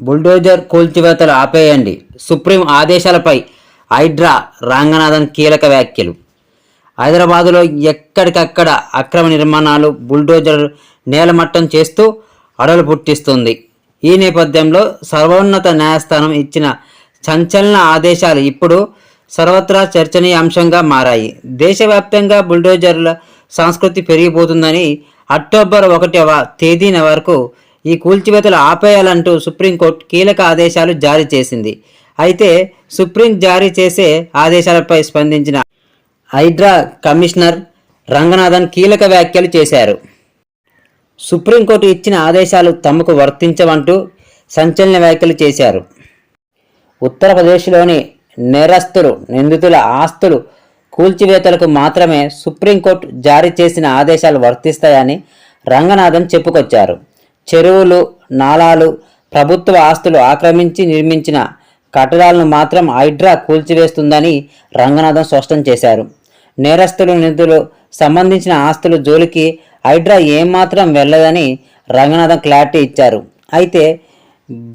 Bulldozer కూల్చివేతలు ఆపేయండి. Supreme ఆదేశాలపై Hydraa Ranganathan కీలక వ్యాఖ్యలు. హైదరాబాదులో ఎక్కడికక్కడ అక్రమ నిర్మాణాలు బుల్డోజర్ నేలమట్టం చేస్తూ అడలు పుట్టిస్తుంది. ఈ నేపథ్యంలో సర్వోన్నత న్యాయస్థానం ఇచ్చిన సంచలన ఆదేశాలు ఇప్పుడు సర్వత్రా చర్చనీయాంశంగా మారాయి. దేశవ్యాప్తంగా బుల్డోజర్ల సంస్కృతి పెరిగిపోతుందని అక్టోబర్ ఒకటవ తేదీన వరకు ఈ కూల్చివేతలు ఆపేయాలంటూ సుప్రీంకోర్టు కీలక ఆదేశాలు జారీ చేసింది. అయితే సుప్రీం జారీ చేసే ఆదేశాలపై స్పందించిన హైడ్రా కమిషనర్ రంగనాథన్ కీలక వ్యాఖ్యలు చేశారు. సుప్రీంకోర్టు ఇచ్చిన ఆదేశాలు తమకు వర్తించవంటూ సంచలన వ్యాఖ్యలు చేశారు. ఉత్తరప్రదేశ్లోని నేరస్తులు నిందితుల ఆస్తులు కూల్చివేతలకు మాత్రమే సుప్రీంకోర్టు జారీ చేసిన ఆదేశాలు వర్తిస్తాయని రంగనాథన్ చెప్పుకొచ్చారు. చెరువులు నాలాలు ప్రభుత్వ ఆస్తులు ఆక్రమించి నిర్మించిన కట్టడాలను మాత్రం హైడ్రా కూల్చివేస్తుందని రంగనాథం స్పష్టం చేశారు. నేరస్తులు నిధులు సంబంధించిన ఆస్తులు జోలికి హైడ్రా ఏమాత్రం వెళ్ళదని రంగనాథం క్లారిటీ ఇచ్చారు. అయితే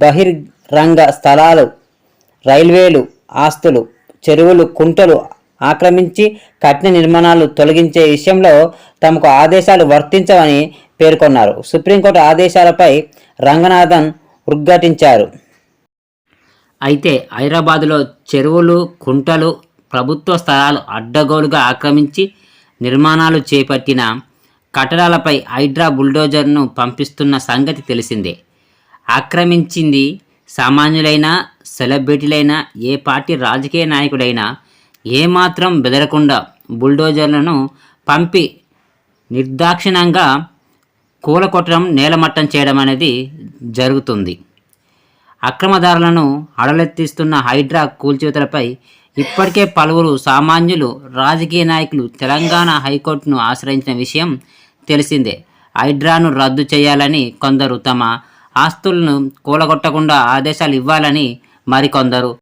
బహిర్రంగ స్థలాలు రైల్వేలు ఆస్తులు చెరువులు కుంటలు ఆక్రమించి కఠిన నిర్మాణాలు తొలగించే విషయంలో తమకు ఆదేశాలు వర్తించవని పేర్కొన్నారు. సుప్రీంకోర్టు ఆదేశాలపై రంగనాథన్ ఉద్ఘాటించారు. అయితే హైదరాబాదులో చెరువులు కుంటలు ప్రభుత్వ స్థలాలు అడ్డగోలుగా ఆక్రమించి నిర్మాణాలు చేపట్టిన కట్టడాలపై హైడ్రా బుల్డోజర్ను పంపిస్తున్న సంగతి తెలిసిందే. ఆక్రమించింది సామాన్యులైనా సెలబ్రిటీలైనా ఏ పార్టీ రాజకీయ నాయకుడైనా ఏమాత్రం బెదరకుండా బుల్డోజర్లను పంపి నిర్దాక్షిణంగా కూలకొట్టడం నేలమట్టం చేయడం అనేది జరుగుతుంది. అక్రమదారులను అడలెత్తిస్తున్న హైడ్రా కూల్చివేతలపై ఇప్పటికే పలువురు సామాన్యులు రాజకీయ నాయకులు తెలంగాణ హైకోర్టును ఆశ్రయించిన విషయం తెలిసిందే. హైడ్రాను రద్దు చేయాలని కొందరు తమ ఆస్తులను కూలగొట్టకుండా ఆదేశాలు ఇవ్వాలని మరికొందరు.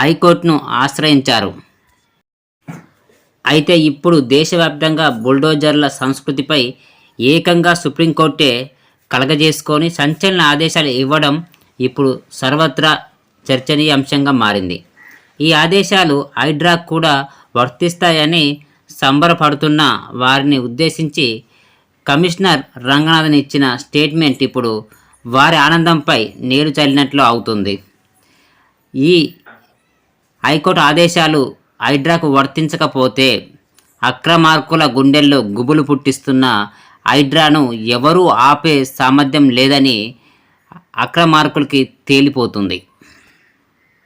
హైకోర్టును ఆశ్రయించారు. అయితే ఇప్పుడు దేశవ్యాప్తంగా బుల్డోజర్ల సంస్కృతిపై ఏకంగా సుప్రీంకోర్టే కలగజేసుకొని సంచలన ఆదేశాలు ఇవ్వడం ఇప్పుడు సర్వత్రా చర్చనీయాంశంగా మారింది. ఈ ఆదేశాలు హైడ్రాక్ కూడా వర్తిస్తాయని సంబరపడుతున్న వారిని ఉద్దేశించి కమిషనర్ రంగనాథన్ ఇచ్చిన స్టేట్మెంట్ ఇప్పుడు వారి ఆనందంపై నీరు చల్లినట్లు అవుతుంది. ఈ హైకోర్టు ఆదేశాలు హైడ్రాకు వర్తించకపోతే అక్రమార్కుల గుండెల్లో గుబులు పుట్టిస్తున్న హైడ్రాను ఎవరూ ఆపే సామర్థ్యం లేదని అక్రమార్కులకి తేలిపోతుంది.